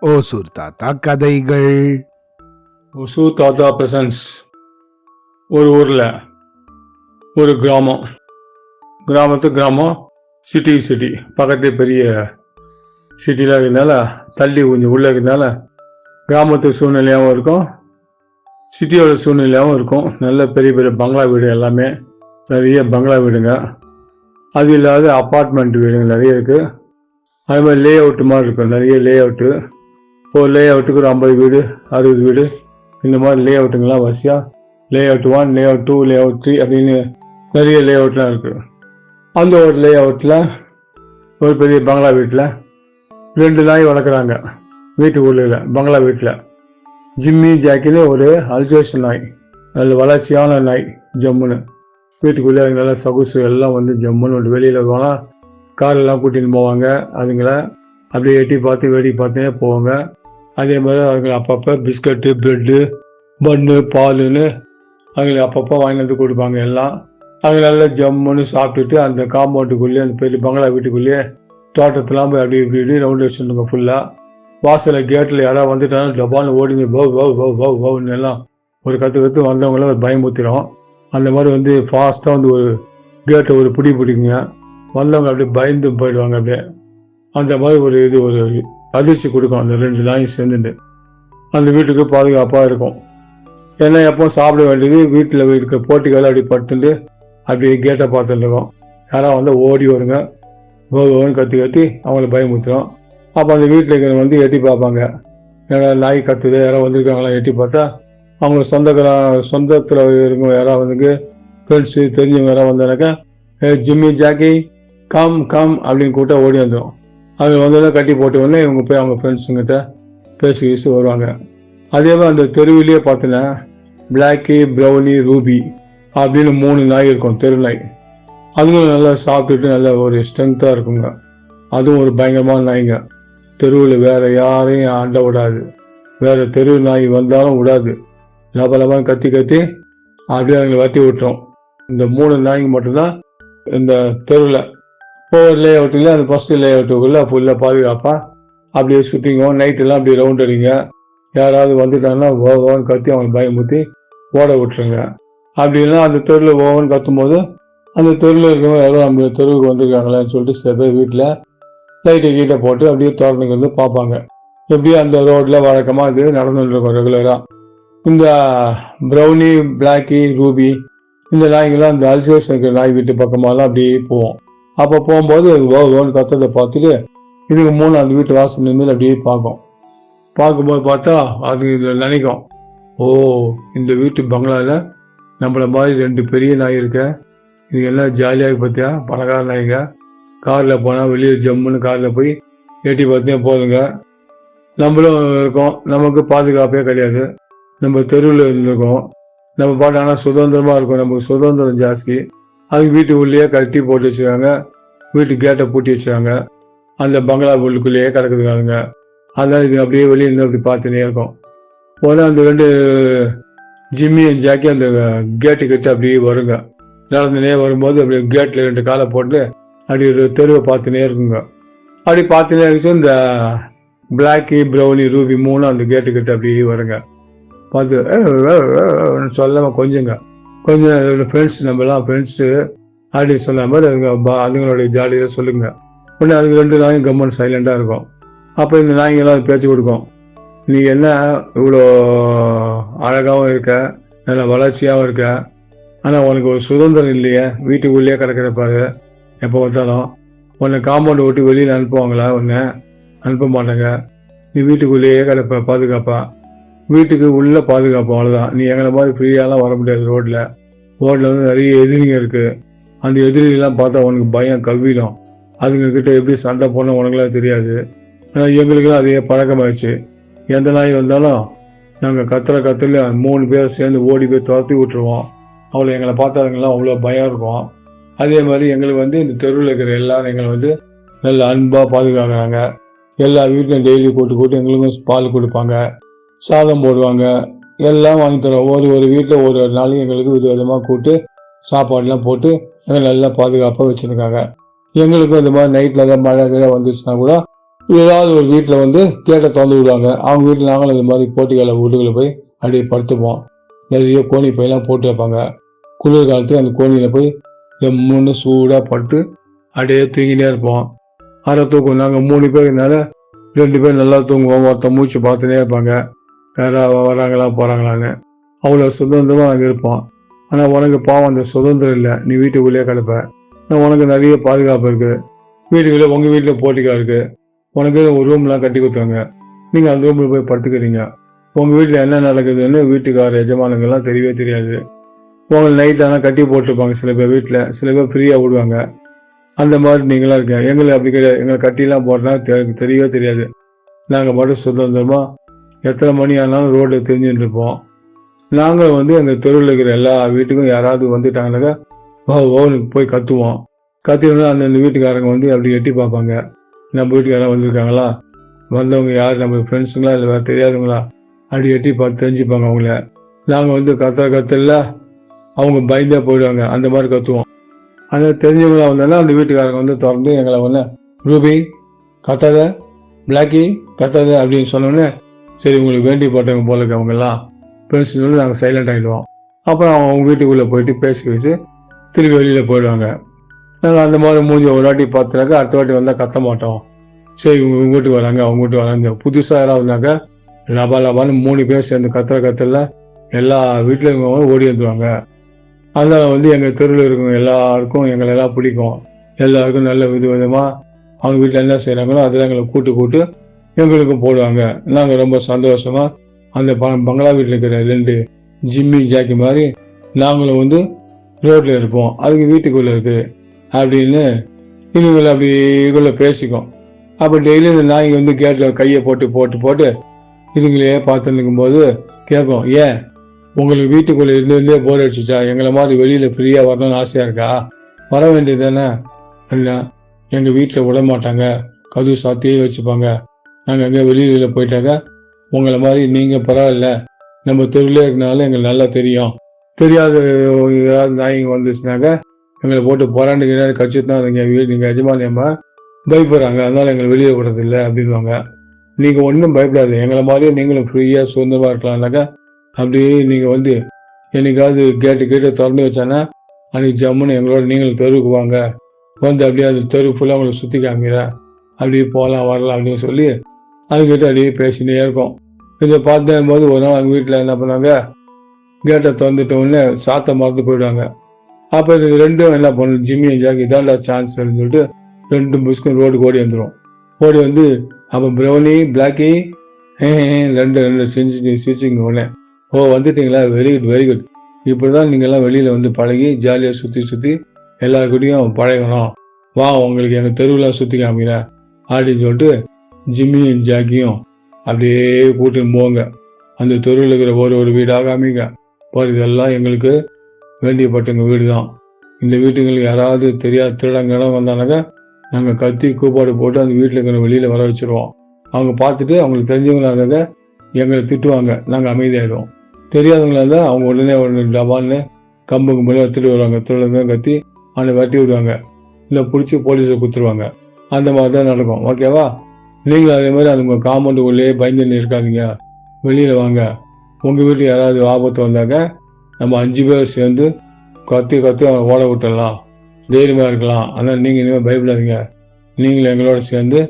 ஓசூர் தாத்தா கதைகள். ஒசு தாத்தா பிரசன்ஸ். ஒரு ஊரில் ஒரு கிராமம். கிராமத்து கிராமம் சிட்டி சிட்டி பக்கத்து பெரிய சிட்டியில் இருக்கிறதுனால தள்ளி கொஞ்சம் உள்ளே இருக்கிறதுனால கிராமத்து சூழ்நிலையாகவும் இருக்கும். சிட்டியோட சூழ்நிலையாகவும் இருக்கும். நல்ல பெரிய பெரிய பங்களா வீடு எல்லாமே. நிறைய பங்களா வீடுங்க. அது இல்லாத அப்பார்ட்மெண்ட் வீடுங்க நிறைய இருக்குது அதே மாதிரி லே அவுட்டு மாதிரி இருக்கும். நிறைய லே அவுட்டு இப்போது லே அவுட்டுக்கு ஒரு ஐம்பது வீடு அறுபது வீடு. இந்த மாதிரி லே அவுட்டுங்கெல்லாம் வரிசையாக layout one layout two layout three அப்படின்னு நிறைய லே அவுட்லாம் இருக்குது அந்த ஒரு லே அவுட்டில் ஒரு பெரிய பங்களா வீட்டில் ரெண்டு நாய் வளர்க்குறாங்க. வீட்டு உள்ள பங்களா வீட்டில் ஜிம்மி ஜாக்கின்னு ஒரு அல்சேஷன் நாய். நல்ல வளர்ச்சியான நாய் ஜம்முன்னு. வீட்டுக்குள்ளே நல்லா சொகுசு எல்லாம் வந்து ஜம்முன்னு. வெளியில் போனால் கார்லாம் கூட்டிகிட்டு போவாங்க அதுங்கள அப்படியே எட்டி பார்த்து வேடி பார்த்தே போவாங்க. அதே மாதிரி அதுங்களை அப்பப்போ பிஸ்கட்டு ப்ரெட்டு பன்னு பாலுன்னு அவங்களுக்கு அப்பப்போ வாங்கி வந்து கொடுப்பாங்க எல்லாம். அவங்க நல்லா ஜம்முன்னு சாப்பிட்டுட்டு அந்த காம்பவுண்டுக்குள்ளேயே அந்த பெரிய பங்களா வீட்டுக்குள்ளேயே தோட்டத்தெல்லாம் போய் அப்படி இப்படி இப்படி ரவுண்ட் வச்சுருந்தோங்க ஃபுல்லாக வாசலில் கேட்டில் யாராவது வந்துட்டாலும் டபான்னு ஓடிங்க பவ் பவ் பவ் பவ் பவ்னு எல்லாம் ஒரு கற்று கற்று வந்தவங்கள ஒரு பயமுத்திரும் அந்த மாதிரி வந்து ஃபாஸ்ட்டாக வந்து ஒரு கேட்டை ஒரு பிடி பிடிக்குங்க. வந்தவங்க அப்படியே பயந்து போயிடுவாங்க அப்படியே. அந்த மாதிரி ஒரு இது ஒரு அதிர்ச்சி கொடுக்கும் அந்த ரெண்டு நாயும் சேர்ந்துட்டு. அந்த வீட்டுக்கு பாதுகாப்பாக இருக்கும். ஏன்னா எப்போ சாப்பிட வேண்டியது வீட்டில் இருக்கிற போட்டிகள் அப்படி படுத்துட்டு அப்படியே கேட்டை பார்த்துட்டு இருக்கோம். யாராவது வந்து ஓடி வருங்க. ஓன்னு கத்தி கத்தி அவங்கள பயமுத்துறோம் அப்போ அந்த வீட்டில் இருக்கிறவங்க வந்து எட்டி பார்ப்பாங்க. ஏன்னா நாய் கத்துது யாராவது வந்திருக்காங்களா? எட்டி பார்த்தா அவங்க சொந்தக்கார சொந்தத்தில் இருக்கவங்க யாராவது வந்து ஃப்ரெண்ட்ஸு தெரிஞ்சவங்க யாராவது வந்தானாக்கா ஜிம்மி ஜாக்கி கம் கம் அப்படின்னு கூப்பிட்டா ஓடி வந்துடும் அவங்க வந்தோடனே கட்டி போட்ட உடனே இவங்க போய் அவங்க ஃப்ரெண்ட்ஸுங்கிட்ட பேசி பேசி வருவாங்க. அதே மாதிரி அந்த தெருவிலேயே பார்த்தீங்கன்னா பிளாக்கி ப்ரௌனி ரூபி அப்படின்னு மூணு நாய் இருக்கும் தெரு நாய். அதுங்களும் நல்லா சாப்பிட்டுட்டு நல்லா ஒரு ஸ்ட்ரென்த்தாக இருக்குங்க. அதுவும் ஒரு பயங்கரமான நாய்ங்க. தெருவில் வேற யாரையும் ஆண்ட விடாது. வேற தெரு நாய் வந்தாலும் விடாது. லப லபான்னு கத்தி கத்தி அப்படியே அவங்களை வட்டி விட்டுரும். இந்த மூணு நாய்ங்க மட்டும்தான் இந்த தெருவில் ஒவ்வொரு லே அவுட்டுல அந்த ஃபஸ்ட்டு லே அவுட்டுக்குள்ளே ஃபுல்லாக பாதுகாப்பாக அப்படியே சுற்றிங்க நைட்டெல்லாம் அப்படியே ரவுண்ட் அடிங்க. யாராவது வந்துட்டாங்கன்னா ஓ ஓன்னு கத்தி அவங்களை பயமுத்தி ஓட விட்டுருங்க. அப்படி இல்லைன்னா அந்த தெருவில் ஓவன் கத்தும்போது அந்த தெருவில் இருக்கவங்க யாரும் நம்ம தெருவுக்கு வந்திருக்காங்களான்னு சொல்லிட்டு சில பேர் வீட்டில் லைட்டை கீட்டை போட்டு அப்படியே திறந்துக்கிறது பார்ப்பாங்க. எப்படியும் அந்த ரோட்டில் வழக்கமாக இது நடந்துட்டுருக்கோம் ரெகுலராக இந்த ப்ரௌனி பிளாக்கி ரூபி இந்த நாய்ங்கெல்லாம் அந்த அல்சேஸ் இருக்கிற நாய் வீட்டு பக்கமாகலாம் அப்படியே போவோம். அப்போ போகும்போது ஓ ஓன்னு கத்ததை பார்த்துட்டு இதுக்கு மூணு அந்த வீட்டு வாசல் நின்று அப்படியே பார்க்கும். பார்க்கும்போது பார்த்தா அது இதில் நினைக்கும். ஓ இந்த வீட்டு பங்களாவில் நம்மள மாதிரி ரெண்டு பெரிய நாய் இருக்க. இது எல்லாம் ஜாலியாக பார்த்தியா பணக்கார நாய்ங்க. காரில் போனால் வெளியே ஜம்முன்னு காரில் போய் எட்டி பார்த்தே போதுங்க. நம்மளும் இருக்கோம். நமக்கு பாதுகாப்பே கிடையாது. நம்ம தெருவில் இருந்திருக்கோம். நம்ம பாட்டு ஆனால் சுதந்திரமாக இருக்கும். நமக்கு சுதந்திரம் ஜாஸ்தி. அது வீட்டு உள்ளேயே கட்டி போட்டு வச்சுருக்காங்க. வீட்டு கேட்டை பூட்டி வச்சுருக்காங்க. அந்த பங்களா உள்ளுக்குள்ளேயே கிடக்குதுங்க. அதனால் இது அப்படியே வெளியே இருந்து அப்படி பார்த்துனே இருக்கும். உடனே அந்த ரெண்டு ஜிம்மி அண்ட் ஜாக்கி அந்த கேட்டு கிட்ட அப்படியே வருங்க. நடந்துனே வரும்போது அப்படியே கேட்டில் ரெண்டு காலை போட்டு அப்படி ஒரு தெருவை பார்த்துனே இருக்குங்க. அப்படி பார்த்துனே இருந்துச்சு இந்த பிளாக்கி ப்ரௌனி ரூபி மூணு அந்த கேட்டு கிட்ட அப்படியே வருங்க. பார்த்து சொல்லாமல் கொஞ்சங்க. கொஞ்சம் ஃப்ரெண்ட்ஸ் நம்மலாம் ஃப்ரெண்ட்ஸு அப்படி சொன்ன மாதிரி அதுங்க பா- அதுங்களுடைய ஜாலியாக சொல்லுங்கள் உடனே அதுக்கு ரெண்டு நாயும் கம்மன் சைலண்டாக இருக்கும். அப்போ இந்த நாய்ங்கெல்லாம் பேச்சு கொடுக்கும். நீ என்ன இவ்வளோ அழகாகவும் இருக்க நல்ல வளர்ச்சியாகவும் இருக்க ஆனால் உனக்கு ஒரு சுதந்திரம் இல்லையே வீட்டுக்குள்ளேயே கிடக்கிற பாரு எப்போ பார்த்தாலும். உன்னை காம்பவுண்ட் விட்டு வெளியில் அனுப்புவாங்களா உன்னை? அனுப்ப மாட்டாங்க. நீ வீட்டுக்குள்ளேயே கிடப்ப பாதுகாப்பா. வீட்டுக்கு உள்ளே பாதுகாப்பு அவ்வளோதான் நீ எங்களை மாதிரி ஃப்ரீயாலாம் வர முடியாது ரோட்டில் ஓட்டில் வந்து நிறைய எதிரிங்க இருக்குது அந்த எதிரிலாம் பார்த்தா உனக்கு பயம் கவ்விடும். அதுங்க கிட்ட எப்படி சண்டை போடணும் உனக்குலாம் தெரியாது. ஆனால் எங்களுக்கெல்லாம் அதே பழக்கமாயிடுச்சு. எந்த நாய் வந்தாலும் நாங்கள் கத்துற கத்துல மூணு பேர் சேர்ந்து ஓடி போய் துரத்தி விட்டுருவோம். அவ்வளோ எங்களை பார்த்தாதுங்கெல்லாம் அவ்வளோ பயம் இருக்கும். அதே மாதிரி எங்களுக்கு வந்து இந்த தெருவில் இருக்கிற எல்லாரும் எங்களை வந்து நல்ல அன்பாக பாதுகாக்கிறாங்க. எல்லா வீட்லையும் டெய்லி கூட்டு கூட்டு எங்களுக்கும் பால் கொடுப்பாங்க. சாதம் போடுவாங்க. எல்லாம் வாங்கி தரோம் ஒரு ஒரு வீட்டில் ஒரு ஒரு நாளையும் எங்களுக்கு வித விதமாக கூட்டு சாப்பாடுலாம் போட்டு எங்களை நல்லா பாதுகாப்பாக வச்சுருக்காங்க. எங்களுக்கும் இந்த மாதிரி நைட்டில் எதாவது மழை கிழ வந்துச்சுன்னா கூட ஏதாவது ஒரு வீட்டில் வந்து கேட்டை திறந்து விடுவாங்க. அவங்க வீட்டில் நாங்களும் இந்த மாதிரி போட்டிகளை வீட்டுக்குள்ள போய் அப்படியே படுத்துப்போம். நிறைய கோணி பையெல்லாம் போட்டு வைப்பாங்க. குளிர் காலத்துக்கு அந்த கோணியில் போய் எம்முன்னு சூடாக படுத்து அப்படியே தூங்கினே இருப்போம். அரை தூக்கம் நாங்கள் மூணு பேர் இருந்தால ரெண்டு பேர் நல்லா தூங்குவோம் ஒருத்தன் மூச்சு பார்த்துனே இருப்பாங்க. யாராவது வராங்களா போகிறாங்களான்னு அவ்வளோ சுதந்திரமாக நாங்கள் இருப்போம் ஆனால் உனக்கு பாவம் அந்த சுதந்திரம் இல்லை. நீ வீட்டுக்குள்ளேயே கிடப்ப. ஆனால் உனக்கு நிறைய பாதுகாப்பு இருக்குது வீட்டுக்குள்ளே உங்கள் வீட்டில் போட்டிக்கா இருக்குது உனக்கு ஒரு ரூம்லாம் கட்டி கொடுத்தாங்க நீங்கள் அந்த ரூமில் போய் படுத்துக்கிறீங்க. உங்கள் வீட்டில் என்ன நடக்குதுன்னு வீட்டுக்கார எஜமானங்கள்லாம் தெரியவே தெரியாது. உங்களை நைட் ஆனால் கட்டி போட்டிருப்பாங்க சில பேர் வீட்டில் சில பேர் ஃப்ரீயாக விடுவாங்க. அந்த மாதிரி நீங்களாம் இருக்கீங்க. எங்களை அப்படி கிடையாது. எங்களை கட்டிலாம் போட்டனா தெ- தெரியவே தெரியாது. நாங்கள் மட்டும் சுதந்திரமாக எத்தனை மணி ஆனாலும் ரோட்டில் தெரிஞ்சுட்டு இருப்போம் நாங்கள் வந்து எங்கள் தெருவில் இருக்கிற எல்லா வீட்டுக்கும் யாராவது வந்துட்டாங்கனாக்கா ஓ ஓவனுக்கு போய் கத்துவோம். கத்தினோன்னா அந்தந்த வீட்டுக்காரங்க வந்து அப்படி எட்டி பார்ப்பாங்க. நம்ம வீட்டுக்காரங்க வந்திருக்காங்களா? வந்தவங்க யார்? நம்ம ஃப்ரெண்ட்ஸுங்களா இல்லை வேறு தெரியாதவங்களா? அப்படி எட்டி பார்த்து தெரிஞ்சுப்பாங்க அவங்கள. நாங்கள் வந்து கத்துற கத்தல அவங்க பயந்தே போயிடுவாங்க. அந்த மாதிரி கத்துவோம். அந்த தெரிஞ்சவங்களா வந்தோன்னா அந்த வீட்டுக்காரங்க வந்து திறந்து எங்களை வந்து ரூபி கத்தாத பிளாக்கி கத்தாத அப்படின்னு சொன்னோன்னே சரி உங்களுக்கு வேண்டி போட்டவங்க போல இருக்கவங்கெல்லாம் அவங்கெல்லாம். ஃப்ரெண்ட்ஸ் சொல்லி நாங்கள் சைலண்ட் ஆகிடுவோம் அப்புறம் அவங்க வீட்டுக்குள்ளே போயிட்டு பேசி வச்சு திருப்பி வெளியில் போயிடுவாங்க. நாங்கள் அந்த மாதிரி மூஞ்சி ஒரு வாட்டி பார்த்துனாக்கா அடுத்த வாட்டி வந்தால் கத்த மாட்டோம். சரி இவங்க இவங்க வீட்டுக்கு வராங்க அவங்க வீட்டுக்கு வராங்க. புதுசாக யாராவது வந்தாக்க லபா லபான்னு மூணு பேர் சேர்ந்து கத்துற கத்துல எல்லா வீட்டில் இருக்கவங்க ஓடி வந்துடுவாங்க அதனால் வந்து எங்கள் தெருவில் இருக்கவங்க எல்லாருக்கும் எங்களை எல்லாம் பிடிக்கும். எல்லாருக்கும் நல்ல வித விதமாக அவங்க வீட்டில் என்ன செய்கிறாங்களோ அதெல்லாம் எங்களை கூட்டு கூட்டு எங்களுக்கும் போடுவாங்க. நாங்கள் ரொம்ப சந்தோஷமாக அந்த பங்களா வீட்டில் இருக்கிற ரெண்டு ஜிம்மி ஜாக்கி மாதிரி நாங்களும் வந்து ரோட்டில் இருப்போம். அதுக்கு வீட்டுக்குள்ளே இருக்குது அப்படின்னு இதுங்களை அப்படி இதுக்குள்ள பேசிக்கும். அப்போ டெய்லி இந்த நாய்ங்க வந்து கேட்டில் கையை போட்டு போட்டு போட்டு இதுங்களையே பார்த்து இருக்கும்போது கேட்கும் ஏன்? உங்களுக்கு வீட்டுக்குள்ளே இருந்து இருந்தே போர் அடிச்சுச்சா? எங்களை மாதிரி வெளியில் ஃப்ரீயாக வரணும்னு ஆசையாக இருக்கா? வர வேண்டியது தானே? இல்லை எங்கள் வீட்டில் விட மாட்டாங்க கதவு சாத்தியே வச்சுப்பாங்க. நாங்கள் அங்கே வெளியில போயிட்டாக்க உங்களை மாதிரி நீங்கள் பரவாயில்ல. நம்ம தெருவிலே இருக்கனால எங்களுக்கு நல்லா தெரியும். தெரியாத ஏதாவது நாய்ங்க வந்துச்சுனாக்க எங்களை போட்டு போராண்டுக்கு கட்சி தான் நீங்கள் வீடு நீங்கள் எஜமானியம்மா பயப்படுறாங்க. அதனால் எங்களை வெளியே விடுறதில்ல அப்படின்வாங்க நீங்கள் ஒன்றும் பயப்படாது எங்களை மாதிரியே நீங்களும் ஃப்ரீயாக சுதந்திரமாக இருக்கலாம்னாக்கா அப்படியே நீங்கள் வந்து என்னைக்காவது கேட்டு கேட்டு திறந்து வச்சானா அன்னைக்கு ஜம்முன்னு எங்களோட நீங்களும் தெருவுக்கு வாங்க. வந்து அப்படியே அது தெரு ஃபுல்லாக உங்களை சுற்றி காமிக்கிறேன் அப்படியே போகலாம் வரலாம் அப்படின்னு சொல்லி அதுக்கிட்ட அப்படியே பேசினே இருக்கோம். இதை பார்த்தேன் போது ஒரு நாள் அவங்க வீட்டில் என்ன பண்ணாங்க? கேட்டை திறந்துட்ட உடனே சாத்த மறந்து போயிடுவாங்க அப்போ இது ரெண்டும் என்ன பண்ணும் ஜிம்மியும் ஜாக்கி இதான்டா சான்ஸ் சொல்லிட்டு ரெண்டும் புஸ்கும் ரோடு ஓடி வந்துடும் ஓடி வந்து அப்போ ப்ரௌனி பிளாக்கி ரெண்டு ரெண்டு செஞ்சு சிரிச்சிங்க உடனே. ஓ வந்துட்டீங்களா? வெரி குட் வெரி குட் இப்படி தான் நீங்கள்லாம் வெளியில் வந்து பழகி ஜாலியாக சுற்றி சுற்றி எல்லாருக்கிட்டையும் பழகணும். வா உங்களுக்கு எங்கள் தெருவில் சுற்றி காமிக்கிறேன். அப்படின்னு சொல்லிட்டு ஜிம்மியும் ஜாக்கியும் அப்படியே கூட்டின்னு போங்க. அந்த தெருவில் இருக்கிற ஒரு ஒரு வீடாக அமைங்க பாரு இதெல்லாம் எங்களுக்கு வேண்டியப்பட்டவங்க வீடு தான் இந்த வீட்டுங்களுக்கு யாராவது தெரியாத திருடங்கடம் வந்தானாக்கா நாங்கள் கத்தி கூப்பாடு போட்டு அந்த வீட்டில் இருக்கிற வெளியில் வர வச்சுருவோம். அவங்க பார்த்துட்டு அவங்களுக்கு தெரிஞ்சவங்களா எங்களை திட்டுவாங்க. நாங்கள் அமைதியாகிடுவோம் தெரியாதவங்களா இருந்தால் அவங்க உடனே உடனே டபால்னு கம்பு மேலே எடுத்துட்டு வருவாங்க. திருடன் கத்தி அவனை வெட்டி விடுவாங்க. இல்லை பிடிச்சி போலீஸில் கொடுத்துருவாங்க அந்த மாதிரி தான் நடக்கும். ஓகேவா? நீங்களும் அதே மாதிரி அது உங்கள் காம்பவுண்டுக்குள்ளேயே பயந்துன்னு இருக்காதீங்க வெளியில் வாங்க. உங்கள் வீட்டுக்கு யாராவது ஆபத்து வந்தாக்க நம்ம அஞ்சு பேர் சேர்ந்து கத்தி கத்தி அவனை ஓட விட்டுடலாம். தைரியமாக இருக்கலாம். அதனால் நீங்கள் இனிமேல் பயப்படாதீங்க. நீங்களும் எங்களோட சேர்ந்து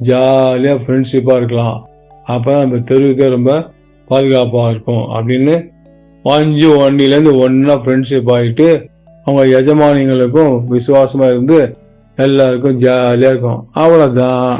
ஜாலியாக ஃப்ரெண்ட்ஷிப்பாக இருக்கலாம். அப்போ தான் நம்ம தெருவுக்கே ரொம்ப பாதுகாப்பாக இருக்கும் அப்படின்னு அஞ்சு வண்டியிலேருந்து ஒன்றா ஃப்ரெண்ட்ஷிப் ஆகிட்டு அவங்க எஜமானிங்களுக்கும் விசுவாசமாக இருந்து எல்லாருக்கும் ஜாலியாக இருக்கும். அவ்வளோதான்